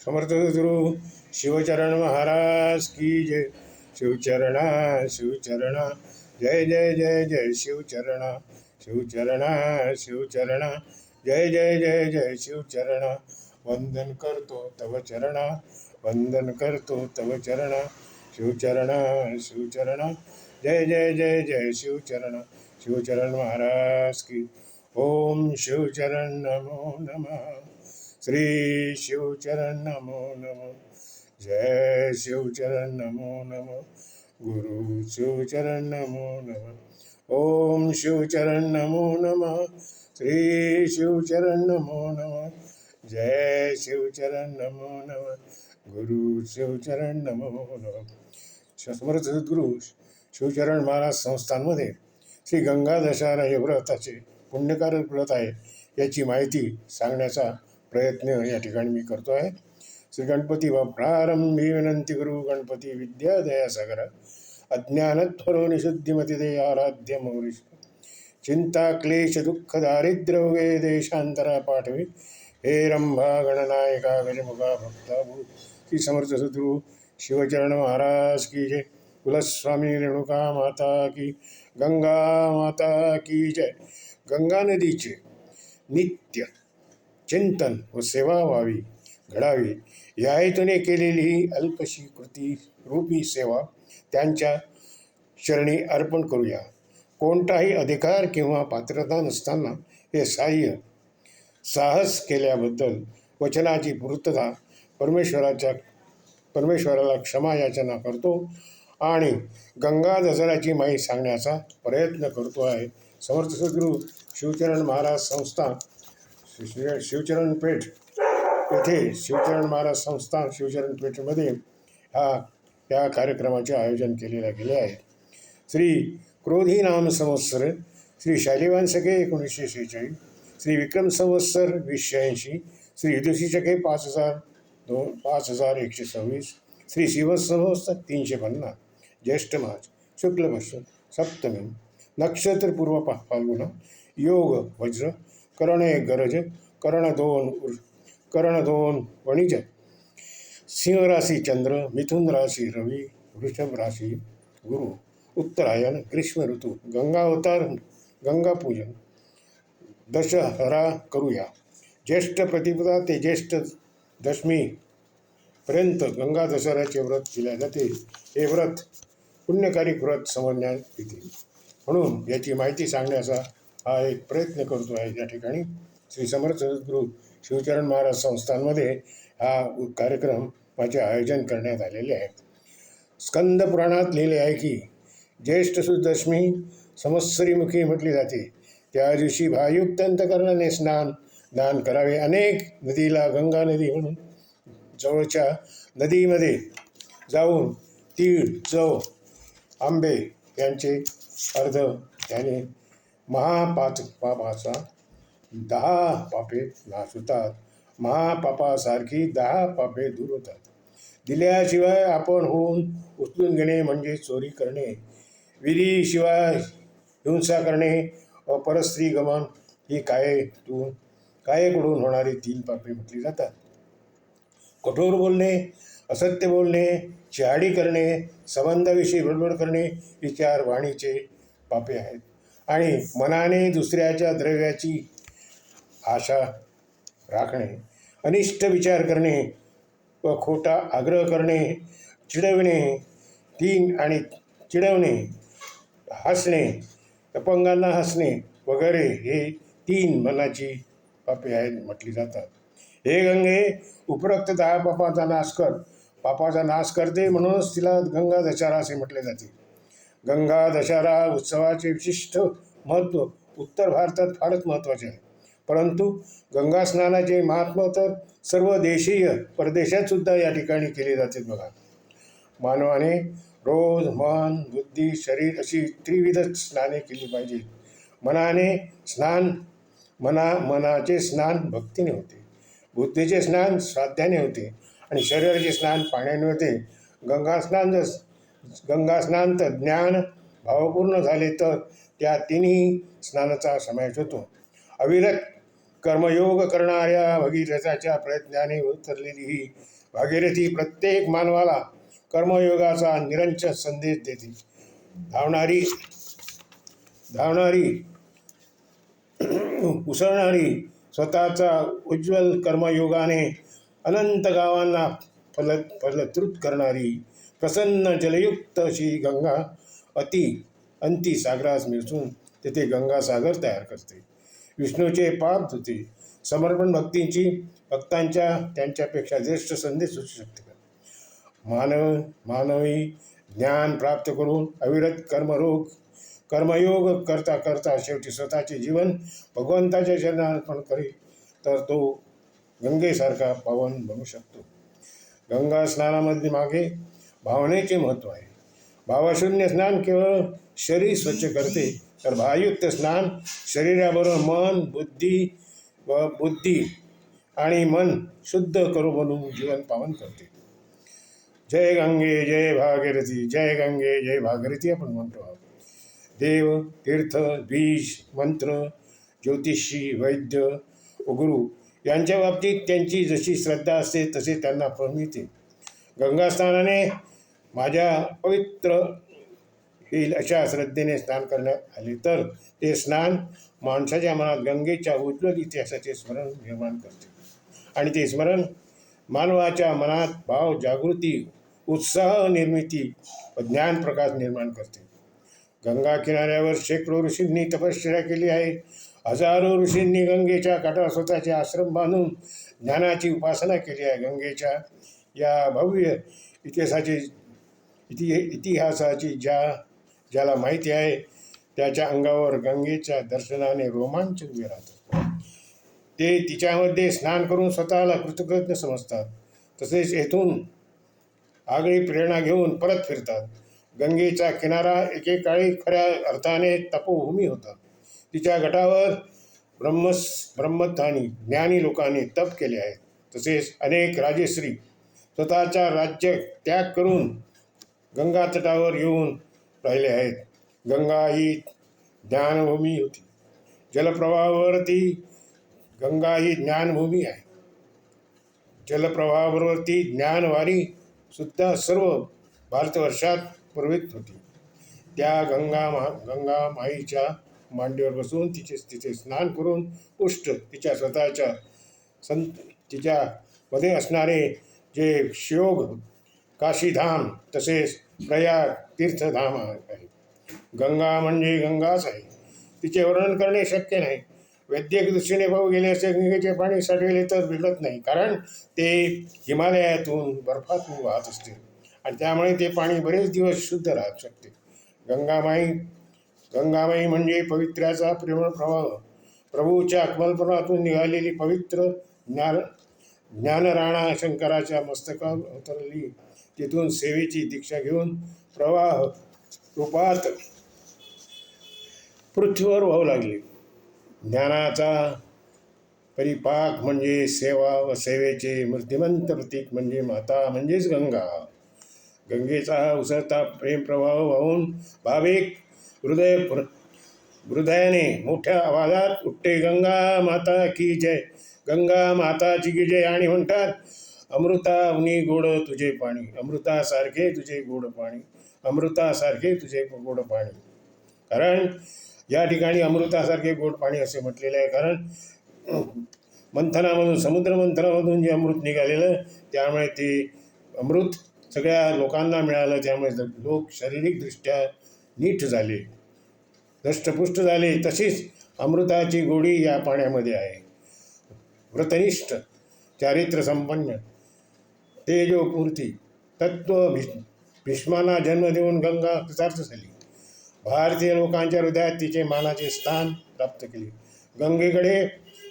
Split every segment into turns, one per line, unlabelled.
समर्थ गुरु शिवचरण महाराज की जय। शिवचरणा शिवचरणा जय जय जय जय शिवचरणा शिवचरणा शिवचरणा जय जय जय जय शिवचरणा। वंदन करतो तव चरणा वंदन करतो तव चरणा। शिवचरणा शिवचरणा जय जय जय जय शिवचरण। शिवचरण महाराज की। ओम शिवचरण नमो नमः। श्री शिवचरण नमो नमो. जय शिवचरण नमो नमो. गुरु शिवचरण नमो नमः. ओम शिवचरण नमो नमः. श्री शिवचरण नमो नमः. जय शिवचरण नमो नमः. गुरु शिवचरण नमो नमः. समर्थ सद्गुरु शिवचरण महाराज संस्थांमध्ये श्री गंगा दशहरा हे व्रताचे पुण्यकारक व्रत आहे. याची माहिती सांगण्याचा प्रयत्न या ठिकाणी मी करतो आहे. श्री गणपती व प्रारंभी विनंती गुरु गणपती विद्या दया सागरा अज्ञानत्वरो निशुद्धिमती दे आराध्य मौरीश चिंता क्लेश दुःख दारिद्र्य देशांतरा पाठवे. हे रंभा गणनायका गजमुखा भक्ता भू श्री समर्थ सद्गुरु शिवचरण महाराज की जय. कुलस्वामी रेणुका माता की गंगा माता की जय. गंगा नदीचे नित्य चिंतन व सेवा व्हावी घडावी. या हेतूने केलेली ही अल्पशी कृती रूपी सेवा त्यांच्या चरणी अर्पण करूया. कोणताही अधिकार किंवा पात्रता नसताना हे सहाय्य साहस केल्याबद्दल वचनाची पूर्तता परमेश्वराच्या परमेश्वराला क्षमा याचना करतो आणि गंगा दसऱ्याची माहिती सांगण्याचा प्रयत्न करतो आहे. समर्थ सद्गुरू शिवचरण महाराज संस्था श्री शिवचरण पेठ येथे शिवचरण महाराज संस्थान शिवचरण पेठमध्ये हा या कार्यक्रमाचे आयोजन केलेले गेले आहे. श्री क्रोधी नाम संवत्सर श्री शालिवान सखे एकोणीसशे शेहेचाळीस श्री विक्रम संवत्सर वीसशे ऐंशी श्री युधशी शके पाच हजार दोन पाच हजार एकशे सव्वीस श्री शिवसंवत्सर तीनशे पन्नास ज्येष्ठ मास शुक्ल पक्ष सप्तमी नक्षत्र पूर्व पा फाल्गुन योग वज्र करणे एक गरज करण दोन उर करण दोन वणिज सिंह राशी चंद्र मिथुन राशी रवी वृषभ राशी गुरु. उत्तरायण ग्रीष्म ऋतू गंगा अवतार गंगा पूजन. दशहरा करूया. ज्येष्ठ प्रतिपदा ते ज्येष्ठ दशमी पर्यंत गंगा दशहऱ्याचे व्रत केले जाते. हे व्रत पुण्यकारी व्रत समजण्यात येते म्हणून याची माहिती सांगण्याचा हा एक प्रयत्न करतो आहे या ठिकाणी. श्री समर्थ सद्गुरू शिवचरण महाराज संस्थांमध्ये हा कार्यक्रमाचे आयोजन करण्यात आलेले आहे स्कंद पुराणात लिहिले आहे की ज्येष्ठ सुदशमी संवत्सरीमुखी म्हटली जाते. त्या दिवशी भायुक्त अंतकरणाने स्नान दान करावे. अनेक नदीला गंगा नदी म्हणून जवळच्या नदीमध्ये जाऊन तीळ चव आंबे यांचे अर्ध त्याने महापाच पापाचा दहा पापे नाश होतात महापापासारखी दहा पापे दूर होतात. दिल्याशिवाय आपण होऊन उचलून घेणे म्हणजे चोरी करणे. विहिरीशिवाय हिंसा करणे व परस्त्री गमन ही कायेतून कायेकडून होणारी तीन पापे म्हटली जातात. कठोर बोलणे असत्य बोलणे चिहाडी करणे संबंधाविषयी बडबड करणे ही चार वाणीचे पापे आहेत. आणि मनाने दुसऱ्याच्या द्रव्याची आशा राखणे अनिष्ट विचार करणे व खोटा आग्रह करणे चिडवणे तीन आणि चिडवणे हसणे अपंगांना हसणे वगैरे हे तीन मनाची पापे आहेत म्हटली जातात. हे गंगे उपरोक्त दहा पापाचा नाश कर पापाचा नाश करते म्हणूनच तिला गंगा दशहरा असे म्हटले जाते. गंगा दशहरा उत्सवाचे विशिष्ट महत्त्व उत्तर भारतात फारच महत्त्वाचे आहे. परंतु गंगा स्नानाचे महात्मा तर सर्व देशीय परदेशात सुद्धा या ठिकाणी केले जाते बघा. मानवाने रोज मन बुद्धी शरीर अशी त्रिविध स्नाने केली पाहिजे मनाने स्नान मना मनाचे स्नान भक्तीने होते. बुद्धीचे स्नान श्राद्धाने होते आणि शरीराचे स्नान पाण्याने होते. गंगा स्नान जर गंगास्नान तर ज्ञान भावपूर्ण झाले तर त्या तिन्ही स्नानाचा समावेश होतो. अविरत कर्मयोग करणाऱ्या भगीरथाच्या प्रयत्नाने उतरलेली ही भागीरथी प्रत्येक मानवाला कर्मयोगाचा निरंच संदेश देते. धावणारी धावणारी उसळणारी स्वतःचा उज्ज्वल कर्मयोगाने अनंत गावांना फल फलद्रुत करणारी प्रसन्न जलयुक्त अशी गंगा अति अंती सागरास मिसळून तेथे गंगासागर तयार करते. विष्णूचे पाप धुते. समर्पण भक्तींची भक्तांच्या त्यांच्यापेक्षा ज्येष्ठ संदेश सुचू शकते. मानव मानवी ज्ञान प्राप्त करून अविरत कर्मरोग कर्मयोग करता करता शेवटी स्वतःचे जीवन भगवंताच्या चरणार्पण करेल तर तो गंगेसारखा पावन बनू शकतो. गंगा स्नानामध्ये मागे भावनेचे महत्त्व आहे. भावशून्य स्नान केवळ शरीर स्वच्छ करते तर भावयुक्त स्नान शरीराबरोबर मन बुद्धी व बुद्धी आणि मन शुद्ध करू म्हणून जीवन पावन करते. जय गंगे जय भागीरथी जय गंगे जय भागीरथी आपण म्हणतो आहोत. देव तीर्थ बीज मंत्र ज्योतिषी वैद्य उगुरु गुरु यांच्या बाबतीत त्यांची जशी श्रद्धा असते तसे त्यांना फळ मिळते. गंगास्नानाने माझ्या पवित्र येईल अशा श्रद्धेने स्नान करण्यात आले तर ते स्नान माणसाच्या मनात गंगेच्या उज्ज्वल इतिहासाचे स्मरण निर्माण करते. आणि ते स्मरण मानवाच्या मनात भाव जागृती उत्साह निर्मिती व ज्ञान प्रकाश निर्माण करते. गंगा किनाऱ्यावर शेकडो ऋषींनी तपश्चर्या केली आहे. हजारो ऋषींनी गंगेच्या काठावर स्वतःचे आश्रम बांधून ज्ञानाची उपासना केली आहे. गंगेच्या या भव्य इतिहासाचे इति इतिहासाची ज्या ज्याला माहिती आहे त्याच्या अंगावर गंगेच्या दर्शनाने रोमांच उभे राहतात. ते तिच्यामध्ये स्नान करून स्वतःला कृतकृत्य समजतात. तसेच येथून आगळी प्रेरणा घेऊन परत फिरतात. गंगेचा किनारा एकेकाळी खऱ्या अर्थाने तपोभूमी होता तिच्या गटावर ब्रह्मस ब्रह्मधानी ज्ञानी लोकांनी तप केले आहे. तसेच अनेक राजेश्री स्वतःचा राज्य त्याग करून गंगा तटावर येऊन राहिले आहेत. गंगा ही ज्ञानभूमी होती. जलप्रवाहावरती गंगा ही ज्ञानभूमी आहे. जलप्रवाहावरती ज्ञानवारी सुद्धा सर्व भारतवर्षात प्रवृत्त होती. त्या गंगा मा गंगा माईच्या मांडीवर बसून तिचे तिचे स्नान करून उष्ट तिच्या स्वतःच्या संत तिच्यामध्ये असणारे जे शियोग काशीधाम तसेच प्रयाग तीर्थधाम आहे. गंगा म्हणजे गंगाच आहे. तिचे वर्णन करणे शक्य नाही. वैद्यक दृष्टीने पाहू गेले असे गंगेचे पाणी साठविले तर बिघडत नाही कारण ते हिमालयातून बर्फातून वाहत असते आणि त्यामुळे ते पाणी बरेच दिवस शुद्ध राहू शकते. गंगामाई गंगामाई म्हणजे पवित्र्याचा प्रेमळ प्रवाह. प्रभूच्या कल्पनातून निघालेली पवित्र ज्ञान ज्ञानराणा शंकराच्या मस्तकावर उतरली तिथून सेवेची दीक्षा घेऊन प्रवाह रूपात पृथ्वीवर वाहू लागली. ज्ञानाचा परिपाक म्हणजे सेवा व सेवेचे मूर्तिमंत प्रतीक म्हणजे माता म्हणजेच गंगा. गंगेचा उसळता उसळता प्रेमप्रवाह वाहून भाविक हृदय प्र- हृदयाने मोठ्या आवाजात उठते गंगा माता की जय. गंगा माताची जिगिजे आणि म्हणतात अमृता उनी गोड तुझे पाणी. अमृतासारखे तुझे गोड पाणी. अमृतासारखे तुझे गोड पाणी. कारण या ठिकाणी अमृतासारखे गोड पाणी असे म्हटलेले आहे. कारण मंथनामधून समुद्र मंथनामधून जे अमृत निघालेलं त्यामुळे ते अमृत सगळ्या लोकांना मिळालं. त्यामुळे लोक शारीरिकदृष्ट्या नीट झाले. दष्टपुष्ट झाले. तशीच अमृताची गोडी या पाण्यामध्ये आहे. व्रतनिष्ठ चारित्र्यसंपन्न तेजोपूर्ती तत्व भीष्म भीष्मांना जन्म देऊन गंगा कृतार्थ झाली भारतीय लोकांच्या हृदयात तिचे मानाचे स्थान प्राप्त केले. गंगेकडे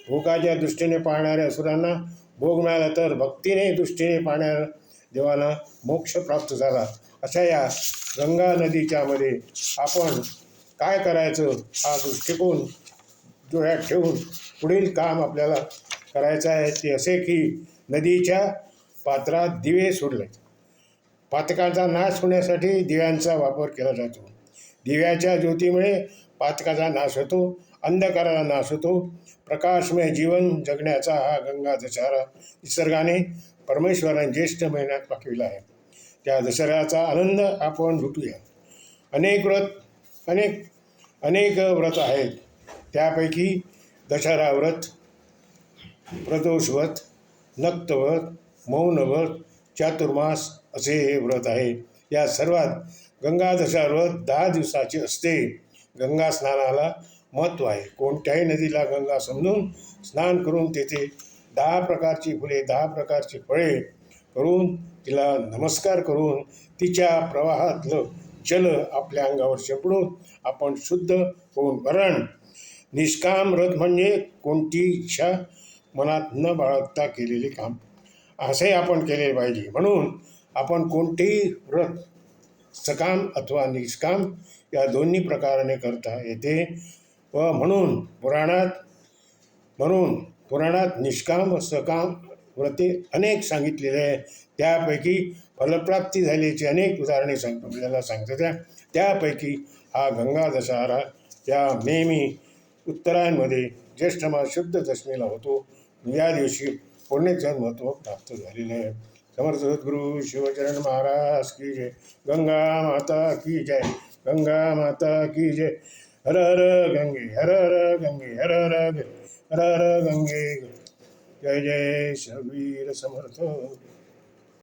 भोगाच्या दृष्टीने पाहणाऱ्या असुरांना भोग मिळाला तर भक्तीने दृष्टीने पाहणाऱ्या देवाला मोक्ष प्राप्त झाला. अशा या गंगा नदीच्या मध्ये आपण काय करायचं हा दृष्टिकोन डोळ्यात ठेवून पुढील काम आपल्याला करायचं आहे ते असे की नदीच्या पात्रात दिवे सोडले पातकाचा नाश होण्यासाठी दिव्यांचा वापर केला जातो. दिव्याच्या ज्योतीमुळे पातकाचा नाश होतो अंधकाराचा नाश होतो. प्रकाशमय जीवन जगण्याचा हा गंगा दशहरा निसर्गाने परमेश्वराने ज्येष्ठ महिन्यात पाठविला आहे. त्या दसऱ्याचा आनंद आपण लुटूया. अनेक व्रत अनेक अनेक व्रत आहेत. त्यापैकी दशहरा व्रत प्रदोषवत नक्तवत मौनव्रत चातुर्मास असे हे व्रत आहे. या सर्वात गंगादशा व्रत दहा दिवसाचे असते. गंगा स्नानाला महत्त्व आहे. कोणत्याही नदीला गंगा समजून स्नान करून तेथे दहा प्रकारची फुले दहा प्रकारची फळे करून तिला नमस्कार करून तिच्या प्रवाहातलं जल आपल्या अंगावर शेपडून आपण शुद्ध होऊन कारण निष्काम व्रत म्हणजे कोणती इच्छा मनात न बाळगता केलेले काम. असे आपण केले पाहिजे. म्हणून आपण कोणतेही व्रत सकाम अथवा निष्काम या दोन्ही प्रकाराने करता येते व म्हणून पुराणात म्हणून पुराणात निष्काम व सकाम व्रते अनेक सांगितलेले आहे. त्यापैकी फलप्राप्ती झाल्याची अनेक उदाहरणे सांग आपल्याला सांगतात त्या. त्यापैकी हा गंगा दशहरा या नेहमी उत्तरायणमध्ये ज्येष्ठ मास शुद्ध दशमीला होतो. या दिवशी पुण्यजन्म महत्त्व प्राप्त झालेलं आहे. समर्थ सद्गुरु शिवचरण महाराज की जय. गंगा माता की जय. गंगा माता की जय. हर हर गंगे हर हर गंगे हर हर गंगे हर हर गंगे. जय जय शबीर समर्थ.